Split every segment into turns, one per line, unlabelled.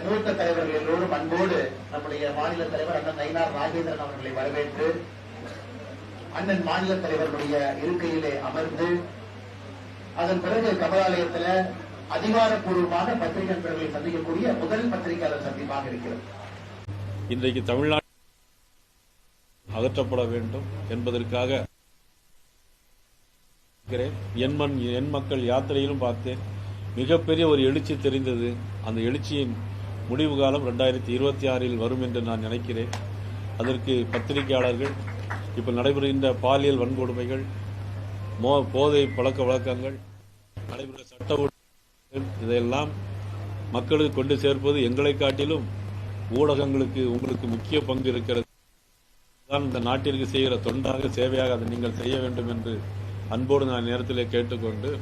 மூத்த தலைவர்கள் எல்லோரும் அன்போடு நம்முடைய மாநில தலைவர் அண்ணன் நயினார் ராஜேந்திரன் அவர்களை வரவேற்று அண்ணன் மாநில தலைவர்களுடைய இருக்கையிலே அமர்ந்து அதன் பிறகு கமலாலயத்துல அதிகாரப்பூர்வமாக பத்திரிகை நண்பர்களை சந்திக்கக்கூடிய முதல் பத்திரிகையாளர் சந்திப்பாக இருக்கிறது.
இன்றைக்கு தமிழ்நாடு அகற்றப்பட வேண்டும் என்பதற்காக என் மக்கள் யாத்திரையிலும் பார்த்தேன். மிகப்பெரிய ஒரு எழுச்சி தெரிந்தது. அந்த எழுச்சியின் முடிவு காலம் ரெண்டாயிரத்தி இருபத்தி ஆறில் வரும் என்று நான் நினைக்கிறேன். அதற்கு பத்திரிகையாளர்கள் இப்போ நடைபெறுகின்ற பாலியல் வன்கொடுமைகள் மோ போதை பழக்க வழக்கங்கள் நடைபெறுகிற சட்ட இதையெல்லாம் மக்களுக்கு கொண்டு சேர்ப்பது எங்களை காட்டிலும் ஊடகங்களுக்கு உங்களுக்கு முக்கிய பங்கு இருக்கிறது. தான் இந்த நாட்டிற்கு செய்கிற தொண்டாக சேவையாக அதை நீங்கள் செய்ய வேண்டும் என்று அன்போடு நான் நேரத்தில் கேட்டுக்கொண்டு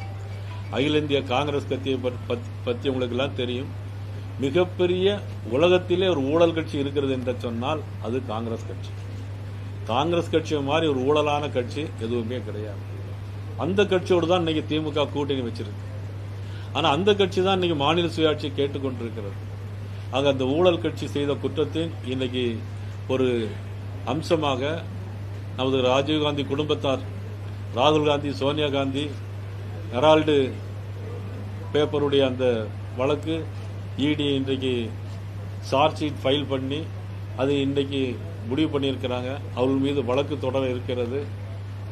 அகில இந்திய காங்கிரஸ் கட்சியை பத்- பற்றி உங்களுக்கு எல்லாம் தெரியும். மிகப்பெரிய உலகத்திலே ஒரு ஊழல் கட்சி இருக்கிறது என்று சொன்னால் அது காங்கிரஸ் கட்சி. காங்கிரஸ் கட்சி மாதிரி ஒரு ஊழலான கட்சி எதுவுமே கிடையாது. அந்த கட்சியோடு தான் இன்னைக்கு திமுக கூட்டணி வச்சிருக்கு. ஆனால் அந்த கட்சி தான் இன்னைக்கு மாநில சுயாட்சி கேட்டுக்கொண்டிருக்கிறது. ஆக அந்த ஊழல் கட்சி செய்த குற்றத்தின் இன்னைக்கு ஒரு அம்சமாக நமது ராஜீவ்காந்தி குடும்பத்தார் ராகுல் காந்தி சோனியா காந்தி ஹெரால்டு பேப்பருடைய அந்த வழக்கு இடி இன்றைக்கு சார்ஜ் ஷீட் ஃபைல் பண்ணி அது இன்றைக்கு முடிவு பண்ணியிருக்கிறாங்க. அவர்கள் மீது வழக்கு தொடர இருக்கிறது.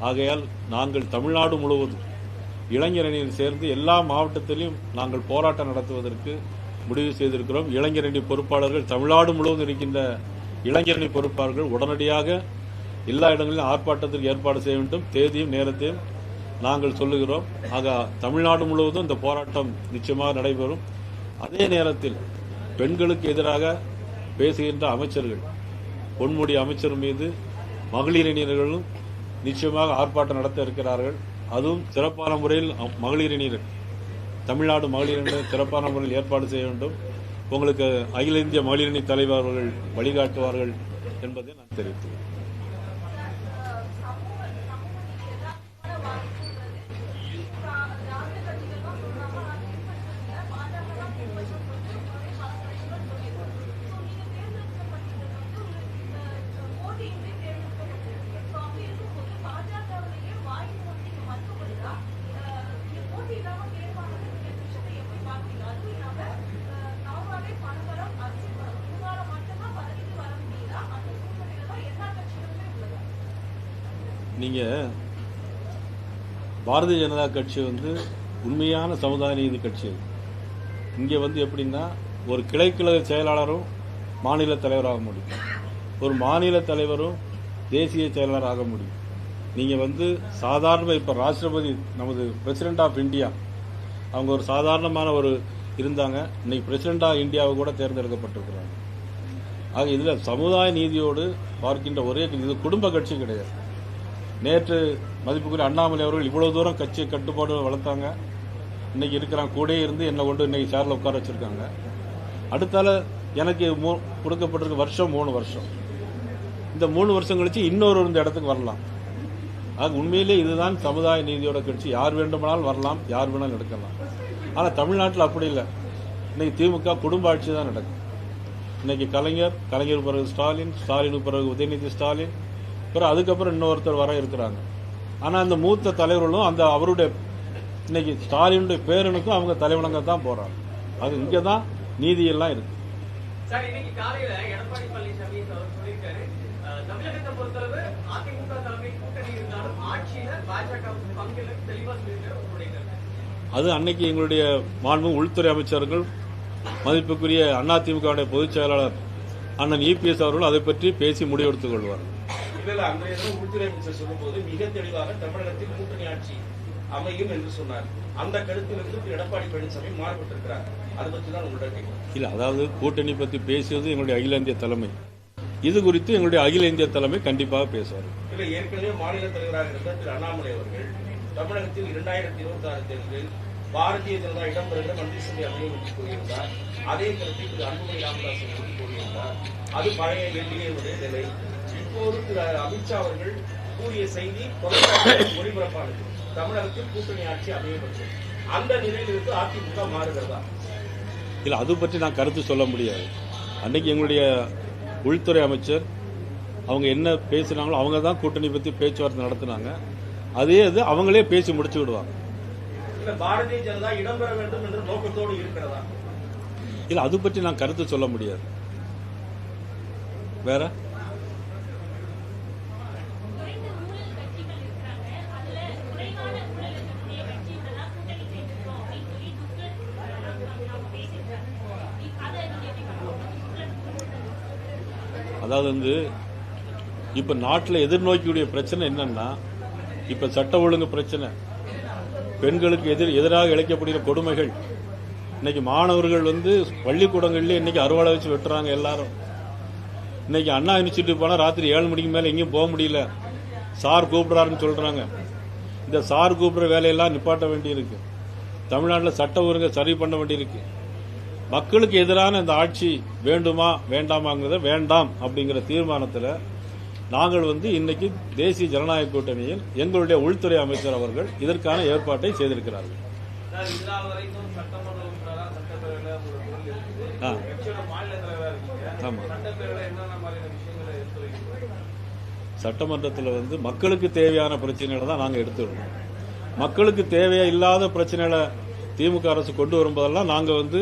ஆகையால் நாங்கள் தமிழ்நாடு முழுவதும் இளைஞரணியில் சேர்ந்து எல்லா மாவட்டத்திலும் நாங்கள் போராட்டம் நடத்துவதற்கு முடிவு செய்திருக்கிறோம். இளைஞரணி பொறுப்பாளர்கள் தமிழ்நாடு முழுவதும் இருக்கின்ற இளைஞரணி பொறுப்பாளர்கள் உடனடியாக எல்லா இடங்களிலும் ஆர்ப்பாட்டத்திற்கு ஏற்பாடு செய்ய வேண்டும். தேதியும் நேரத்தையும் நாங்கள் சொல்லுகிறோம். ஆக தமிழ்நாடு முழுவதும் இந்த போராட்டம் நிச்சயமாக நடைபெறும். அதே நேரத்தில் பெண்களுக்கு எதிராக பேசுகின்ற அமைச்சர்கள் பொன்முடி அமைச்சர் மீது மகளிரிணியர்களும் நிச்சயமாக ஆர்ப்பாட்டம் நடத்த இருக்கிறார்கள். அதுவும் சிறப்பான முறையில் மகளிர் அணியினர் தமிழ்நாடு மகளிரினர் சிறப்பான முறையில் ஏற்பாடு செய்ய வேண்டும். உங்களுக்கு அகில இந்திய மகளிரணி தலைவர் அவர்கள் வழிகாட்டுவார்கள் என்பதை நான் தெரிவித்துள்ளேன் நீங்க பாரதிய ஜனதா கட்சி வந்து உண்மையான சமுதாய நீதி கட்சி இங்கே இங்க வந்து எப்படின்னா ஒரு கிளைக்கழக செயலாளரும் மாநில தலைவராக முடியும். ஒரு மாநில தலைவரும் தேசிய செயலாளர் ஆக முடியும். நீங்க வந்து சாதாரண இப்ப ராஷ்டிரபதி நமது பிரசிடென்ட் ஆஃப் இந்தியா அவங்க ஒரு சாதாரணமான ஒரு இருந்தாங்க. இன்னைக்கு பிரசிடென்ட் ஆஃப் இந்தியாவை கூட தேர்ந்தெடுக்கப்பட்டிருக்கிறாங்க. ஆக இதுல சமுதாய நீதியோடு பார்க்கின்ற ஒரே இது குடும்ப கட்சி கிடையாது. நேற்று மதிப்புக்குரிய அண்ணாமலை அவர்கள் இவ்வளவு தூரம் கட்சி கட்டுப்பாடு வளர்த்தாங்க. இன்னைக்கு இருக்கிறாங்க கூட இருந்து என்னை கொண்டு இன்னைக்கு சேரில் உட்கார வச்சிருக்காங்க. அடுத்தால எனக்கு மூ- கொடுக்கப்பட்டிருக்க வருஷம் மூணு வருஷம். இந்த மூணு வருஷம் கழிச்சு இன்னொரு இந்த இடத்துக்கு வரலாம். ஆக உண்மையிலே இதுதான் சமுதாய நீதியோட கட்சி. யார் வேண்டுமானாலும் வரலாம் யார் வேணாலும் எடுக்கலாம். ஆனால் தமிழ்நாட்டில் அப்படி இல்லை. இன்னைக்கு திமுக குடும்ப ஆட்சி தான் நடக்கும் இன்னைக்கு கலைஞர் கலைஞர் பிறகு ஸ்டாலின் ஸ்டாலினுக்கு பிறகு உதயநிதி ஸ்டாலின் பிறகு அதுக்கப்புறம் இன்னொருத்தர் வர இருக்கிறாங்க. ஆனா அந்த மூத்த தலைவர்களும் அந்த அவருடைய இன்னைக்கு ஸ்டாலினுடைய பேரனுக்கும் அவங்க தலைவணங்க தான் போறாங்க. அது இங்க தான் நீதி எல்லாம் இருக்கு
அதிமுக.
அது அன்னைக்கு எங்களுடைய மாண்பு உள்துறை அமைச்சர்கள் மதிப்புக்குரிய அதிமுகவுடைய பொதுச் செயலாளர் அண்ணன் இபிஎஸ் அவர்கள் அதை பற்றி பேசி முடிவெடுத்துக் கொள்வார்.
இல்ல இல்ல அன்றைய தினம் உள்துறை அமைச்சர் சொல்லும்போது மிக தெளிவாக தமிழகத்தில் கூட்டணி ஆட்சி அமையும் என்று சொன்னார். அந்த கருத்திலிருந்து எடப்பாடி பழனிசாமி மாறுபட்டிருக்கிறார். அதை பற்றி தான் கேட்கிறேன்
இல்ல அதாவது கூட்டணி பத்தி பேசியது எங்களுடைய அகில இந்திய தலைமை. இது குறித்து எங்களுடைய அகில இந்திய தலைமை கண்டிப்பாக பேசுவார்.
இல்ல ஏற்கனவே மாநில தலைவராக இருந்த திரு அண்ணாமலை அவர்கள் தமிழகத்தில் இரண்டாயிரத்தி இருபத்தி ஆறு தேர்தலில் பாரதிய ஜனதா இடம்பெறுகிற மந்திரிசபை அமையும் என்று கூறியிருந்தார் அதே கருத்தை திரு அன்புமணி ராமதாஸ் கூறியிருந்தார். அது பழைய என்டிஏவுடைய நிலை. இப்போது திரு அமித்ஷா அவர்கள் கூறிய செய்தி ஒளிபரப்பானது. தமிழகத்தில் கூட்டணி ஆட்சி என்று அந்த நிலையிலிருந்து அதிமுக மாறுகிறதா?
இல்லை அது பற்றி நான் கருத்து சொல்ல முடியாது. அன்னைக்கு எங்களுடைய உள்துறை அமைச்சர் அவங்க என்ன பேசுனாங்களோ அவங்க தான் கூட்டணி பற்றி பேச்சுவார்த்தை நடத்துனாங்க. அதே இது அவங்களே பேசி முடிச்சு விடுவாங்க.
பாரதிய ஜனதா இடம்பெற வேண்டும் என்ற நோக்கத்தோடு இருக்கிறதா?
இல்லை அது பற்றி நான் கருத்து சொல்ல முடியாது. வேற
குறைந்த ஊழல் கட்சிகள் இருக்கிறாங்க அதுல குறைவான ஊழல் இருக்கக்கூடிய கட்சிகளெல்லாம் கூட்டணி சேர்ந்துக்கிறோம் அப்படின்னு சொல்லி துக்ளக் அவங்க பேசியிருக்காங்க அதை நீங்க எப்படி பார்க்கணும்
அதாவது வந்து இப்ப நாட்டில் எதிர்நோக்கியுடைய பிரச்சனை என்னன்னா இப்ப சட்ட ஒழுங்கு பிரச்சனை. பெண்களுக்கு எதிர் எதிராக இழைக்கப்படுகிற கொடுமைகள். இன்னைக்கு மாணவர்கள் வந்து பள்ளிக்கூடங்கள்லேயே இன்னைக்கு அறுவாலை வச்சு வெட்டுறாங்க எல்லாரும். இன்னைக்கு அண்ணா யூனிவர்சிட்டி போனால் ராத்திரி ஏழு மணிக்கு மேலே எங்கேயும் போக முடியல. சார் கூப்பிடுறாருன்னு சொல்றாங்க. இந்த சார் கூப்பிடுற வேலையெல்லாம் நிப்பாட்ட வேண்டியிருக்கு. தமிழ்நாட்டில் சட்ட ஒழுங்கை சரி பண்ண வேண்டியிருக்கு. மக்களுக்கு எதிரான இந்த ஆட்சி வேண்டுமா வேண்டாமாங்கிறத வேண்டாம் அப்படிங்கிற தீர்மானத்தில் நாங்கள் வந்து இன்னைக்கு தேசிய ஜனநாயக கூட்டணியில் எங்களுடைய உள்துறை அமைச்சர் அவர்கள் இதற்கான ஏற்பாட்டை செய்திருக்கிறார்கள். சட்டமன்றத்தில் வந்து மக்களுக்கு தேவையான பிரச்சனைகளை தான் நாங்கள் எடுத்துடுறோம் மக்களுக்கு தேவையா இல்லாத பிரச்சனைகளை திமுக அரசு கொண்டு வரும்போதெல்லாம் நாங்கள் வந்து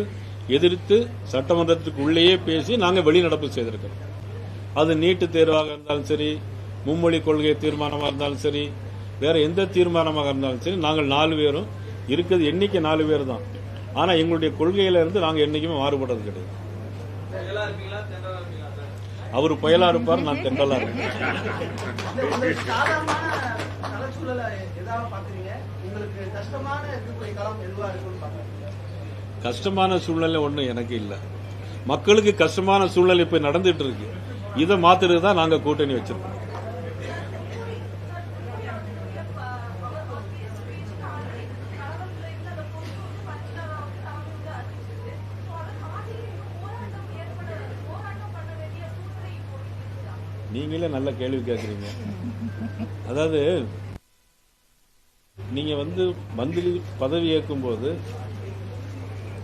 எதிர்த்து சட்டமன்றத்துக்கு உள்ளேயே பேசி நாங்கள் வெளிநடப்பு செய்திருக்கிறோம். அது நீட்டு தேர்வாக இருந்தாலும் சரி மும்மொழி கொள்கை தீர்மானமாக இருந்தாலும் சரி வேற எந்த தீர்மானமாக இருந்தாலும் சரி நாங்கள் நாலு பேரும் இருக்கிறது எண்ணிக்கை நாலு பேர் தான். ஆனால் எங்களுடைய கொள்கையில இருந்து நாங்கள் என்னைக்குமே மாறுபடுறது கிடையாது. அவர் புயலா இருப்பார் நான் தென்றலா இருப்பேன்.
உங்களுக்கு கஷ்டமான
கஷ்டமான சூழ்நிலை ஒன்றும் எனக்கு இல்லை. மக்களுக்கு கஷ்டமான சூழ்நிலை இப்ப நடந்துட்டு இருக்கு இதை மாத்துறது தான் நாங்க கூட்டணி வச்சிருக்கோம். நீங்களே நல்ல கேள்வி கேட்குறீங்க அதாவது நீங்க வந்து மந்திரி பதவி ஏற்கும் போது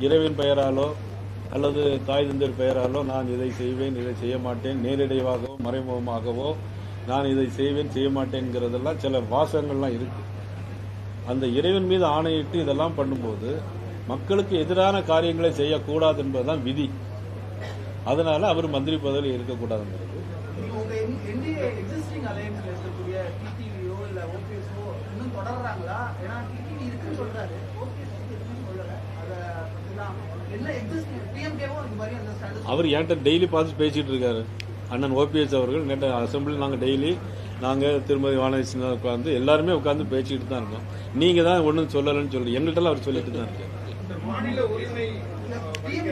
இறைவின் பெயராலோ அல்லது தாய் தந்தர் பெயராலோ நான் இதை செய்வேன் இதை செய்ய மாட்டேன். நேரடியாகவோ மறைமுகமாகவோ நான் இதை செய்வேன் செய்ய மாட்டேங்கிறதெல்லாம் சில வாசகங்கள்லாம் இருக்கு. அந்த இறைவன் மீது ஆணையிட்டு இதெல்லாம் பண்ணும்போது மக்களுக்கு எதிரான காரியங்களை செய்யக்கூடாது என்பதுதான் விதி. அதனால அவர் மந்திரி பதவியில் இருக்கக்கூடாதுங்கிறது.
தொடர்றாங்களா? ஏன்னா இருக்குன்னு சொல்றாரு. ஓபிஎஸ் சொல்லல. அத
அவர் என்கிட்ட டெய்லி பார்த்து பேசிட்டு இருக்காரு. அண்ணன் ஓபிஎஸ் அவர்கள் நேற்று அசம்பிளி நாங்கள் டெய்லி நாங்கள் திருமதி வானதி உட்காந்து எல்லாருமே உட்காந்து பேசிட்டு தான் இருக்கோம். நீங்க தான் ஒன்றும் சொல்லலைன்னு சொல்லி எங்கள்கிட்ட அவர் சொல்லிட்டு தான் இருக்காரு.
சொல்லிட்டு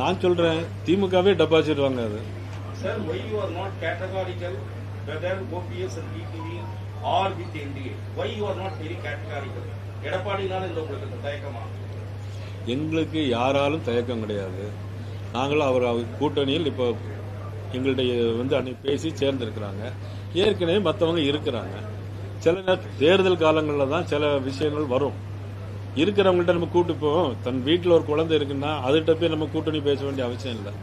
நான் சொல்றேன் திமுகவே டெபாசிட் வாங்காது.
Sir, why you are not categorical whether OPS and DTV are with NDA? Why you are not very categorical? எடப்பாடினால இந்த உங்களுக்கு தயக்கமா?
எங்களுக்கு யாராலும் தயக்கம் கிடையாது. நாங்களும் அவர் அவர் கூட்டணியில் இப்போ எங்கள்கிட்ட வந்து அன்னைக்கு பேசி சேர்ந்திருக்கிறாங்க. ஏற்கனவே மற்றவங்க இருக்கிறாங்க. சில நேரம் தேர்தல் காலங்களில் தான் சில விஷயங்கள் வரும். இருக்கிறவங்கள்ட்ட நம்ம கூட்டு போவோம். தன் வீட்டில் ஒரு குழந்தை இருக்குன்னா அதுகிட்ட போய் நம்ம கூட்டணி பேச வேண்டிய அவசியம் இல்லை.